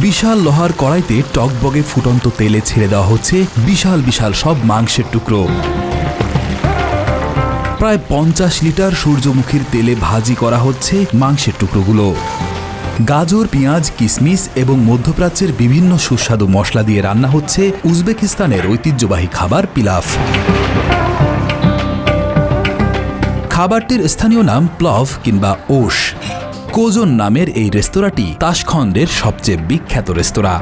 বিশাল লোহার কড়াইতে টকবগে ফুটন্ত তেলে ছেড়ে দেওয়া হচ্ছে বিশাল বিশাল সব মাংসের টুকরো। প্রায় পঞ্চাশ লিটার সূর্যমুখীর তেলে ভাজি করা হচ্ছে মাংসের টুকরোগুলো। গাজর, পেঁয়াজ কিশমিশ এবং মধ্যপ্রাচ্যের বিভিন্ন সুস্বাদু মশলা দিয়ে রান্না হচ্ছে উজবেকিস্তানের ঐতিহ্যবাহী খাবার পিলাফ। খাবারটির স্থানীয় নাম প্লভ কিংবা ওশ। কোজন নামের এই রেস্তোরাঁটি তাসখণ্ডের সবচেয়ে বিখ্যাত রেস্তোরাঁ।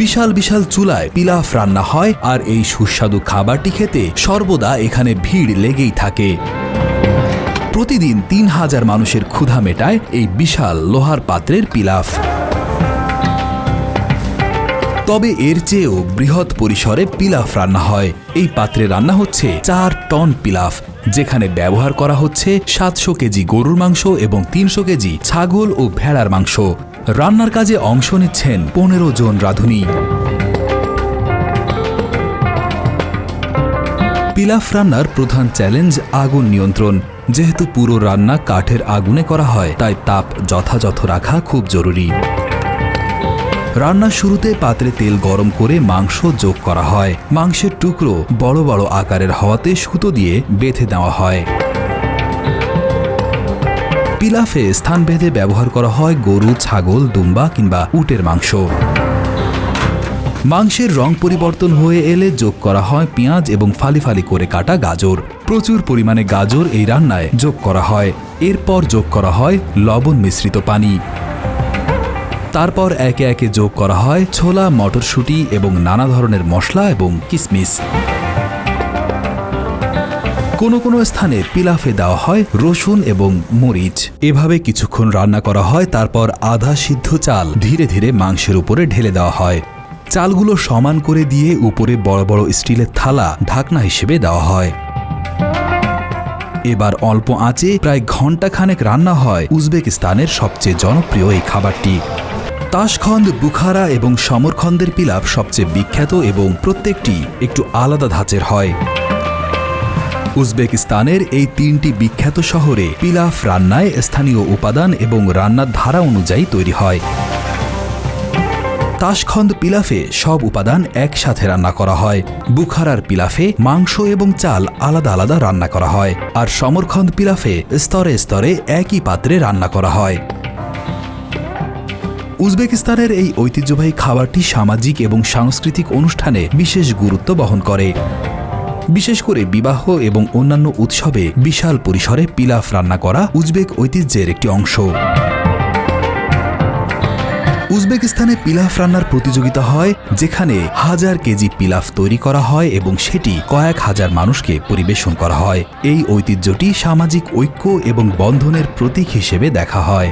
বিশাল বিশাল চুলায় পিলাফ রান্না হয় আর এই সুস্বাদু খাবারটি খেতে সর্বদা এখানে ভিড় লেগেই থাকে। প্রতিদিন তিন হাজার মানুষের ক্ষুধা মেটায় এই বিশাল লোহার পাত্রের পিলাফ। তবে এর চেয়েও বৃহৎ পরিসরে পিলাফ রান্না হয়। এই পাত্রে রান্না হচ্ছে চার টন পিলাফ, যেখানে ব্যবহার করা হচ্ছে সাতশো কেজি গরুর মাংস এবং তিনশো কেজি ছাগল ও ভেড়ার মাংস। রান্নার কাজে অংশ নিচ্ছেন পনেরো জন রাঁধুনি। পিলাফ রান্নার প্রধান চ্যালেঞ্জ আগুন নিয়ন্ত্রণ। যেহেতু পুরো রান্না কাঠের আগুনে করা হয়, তাই তাপ যথাযথ রাখা খুব জরুরি। রান্নার শুরুতে পাত্রে তেল গরম করে মাংস যোগ করা হয়। মাংসের টুকরো বড় বড় আকারের হওয়াতে সুতো দিয়ে বেঁধে দেওয়া হয়। পিলাফে স্থান ভেদে ব্যবহার করা হয় গরু, ছাগল, দুম্বা কিংবা উটের মাংস। মাংসের রং পরিবর্তন হয়ে এলে যোগ করা হয় পেঁয়াজ এবং ফালি ফালি করে কাটা গাজর। প্রচুর পরিমাণে গাজর এই রান্নায় যোগ করা হয়। এরপর যোগ করা হয় লবণ মিশ্রিত পানি। তারপর একে একে যোগ করা হয় ছোলা, মটরশুঁটি এবং নানা ধরনের মশলা এবং কিসমিস। কোনো কোনো স্থানে পিলাফে দেওয়া হয় রসুন এবং মরিচ। এভাবে কিছুক্ষণ রান্না করা হয়, তারপর আধা সিদ্ধ চাল ধীরে ধীরে মাংসের উপরে ঢেলে দেওয়া হয়। চালগুলো সমান করে দিয়ে উপরে বড় বড় স্টিলের থালা ঢাকনা হিসেবে দেওয়া হয়। এবার অল্প আঁচে প্রায় ঘন্টাখানেক রান্না হয় উজবেকিস্তানের সবচেয়ে জনপ্রিয় এই খাবারটি। তাশখন্দ বুখারা এবং সমরখন্দের পিলাফ সবচেয়ে বিখ্যাত এবং প্রত্যেকটি একটু আলাদা ধাঁচের হয়। উজবেকিস্তানের এই তিনটি বিখ্যাত শহরে পিলাফ রান্নায় স্থানীয় উপাদান এবং রান্নার ধারা অনুযায়ী তৈরি হয়। তাশখন্দ পিলাফে সব উপাদান একসাথে রান্না করা হয়। বুখারার পিলাফে মাংস এবং চাল আলাদা আলাদা রান্না করা হয়। আর সমরখন্দ পিলাফে স্তরে স্তরে একই পাত্রে রান্না করা হয়। উজবেকিস্তানের এই ঐতিহ্যবাহী খাবারটি সামাজিক এবং সাংস্কৃতিক অনুষ্ঠানে বিশেষ গুরুত্ব বহন করে। বিশেষ করে বিবাহ এবং অন্যান্য উৎসবে বিশাল পরিসরে পিলাফ রান্না করা উজবেক ঐতিহ্যের একটি অংশ। উজবেকিস্তানে পিলাফ রান্নার প্রতিযোগিতা হয়, যেখানে হাজার কেজি পিলাফ তৈরি করা হয় এবং সেটি কয়েক হাজার মানুষকে পরিবেশন করা হয়। এই ঐতিহ্যটি সামাজিক ঐক্য এবং বন্ধনের প্রতীক হিসেবে দেখা হয়।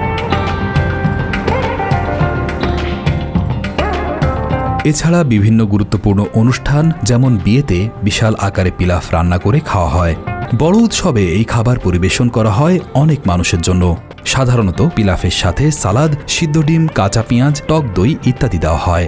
এছাড়া বিভিন্ন গুরুত্বপূর্ণ অনুষ্ঠান, যেমন বিয়েতে বিশাল আকারে পিলাফ রান্না করে খাওয়া হয়। বড় উৎসবে এই খাবার পরিবেশন করা হয় অনেক মানুষের জন্য। সাধারণত পিলাফের সাথে সালাদ, সিদ্ধ ডিম, কাঁচা পেঁয়াজ, টক দই ইত্যাদি দেওয়া হয়।